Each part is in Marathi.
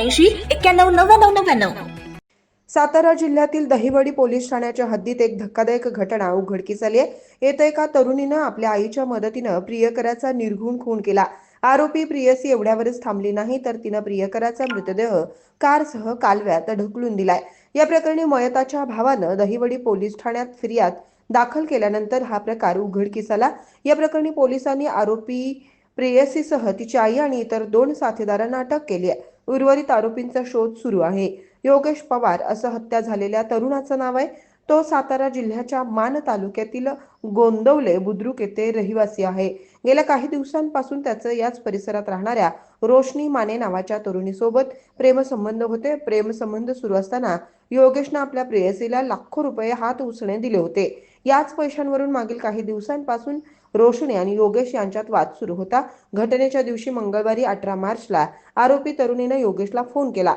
ऐंशी एक्क्याण्णव नव्याण्णव नव्याण्णव. सातारा जिल्ह्यातील दहिवडी पोलीस ठाण्याच्या हद्दीत एक धक्कादायक घटना उघडकीस आली आहे. येत एका तरुणीनं आपल्या आईच्या मदतीनं प्रियकराचा निर्घुण खून केला. आरोपी प्रियसी एवढ्यावरच थांबली नाही तर तिनं प्रियकराचा मृतदेह कारसह कालव्यात ढकलून दिलाय. या प्रकरणी मयताच्या भावानं दहिवडी पोलीस ठाण्यात फिर्याद दाखल केल्यानंतर हा प्रकार उघडकीस आला. या प्रकरणी पोलिसांनी आरोपी प्रेयसीसह तिची आई आणि इतर दोन साथीदारांना अटक केली आहे. उर्वरित आरोपींचा शोध सुरू आहे. योगेश पवार असं हत्या झालेल्या तरुणाचं नाव आहे. तो सातारा जिल्ह्याच्या मान तालुक्यातील गोंदवले बुद्रुक येथे रहिवासी आहे. गेल्या काही दिवसांपासून त्याचं याच परिसरात राहणाऱ्या रोशनी माने नावाच्या तरुणीसोबत प्रेमसंबंध होते. प्रेमसंबंध सुरू असताना योगेशनं आपल्या प्रेयसीला लाखो रुपये हात उसणे दिले होते. याच पैशांवरून मागील काही दिवसांपासून रोशनी आणि योगेश यांच्यात वाद सुरू होता. घटनेच्या दिवशी मंगळवारी अठरा मार्चला आरोपी तरुणीनं योगेशला फोन केला.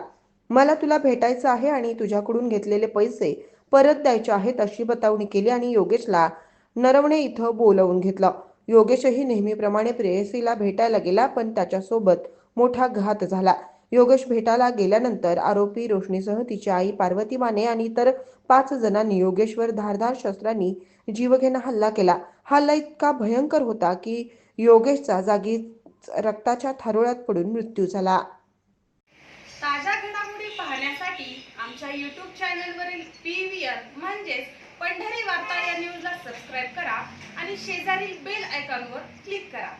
मला तुला भेटायचं आहे आणि तुझ्याकडून घेतलेले पैसे परत द्यायचे आहेत अशी बतावणी केली आणि योगेशला नरवणे इथं बोलवून घेतलं. योगेशही नेहमीप्रमाणे प्रेयसीला भेटायला गेला पण त्याच्यासोबत मोठा घात झाला. योगेश भेटायला गेल्यानंतर आरोपी रोशनीसह तिची आई पार्वती माने आणि इतर पाच जणांनी योगेशवर धारधार शस्त्रांनी जीवघेणा हल्ला केला. हल्ला इतका भयंकर होता की योगेशचा जागीच रक्ताच्या थारोळ्यात पडून मृत्यू झाला. ताज्या घडामोडी पाहण्यासाठी आमच्या यूट्यूब चॅनलवरील पी व्ही म्हणजेच पंढरी वार्ता या न्यूजला सबस्क्राईब करा आणि शेजारील बेल आयकॉनवर क्लिक करा.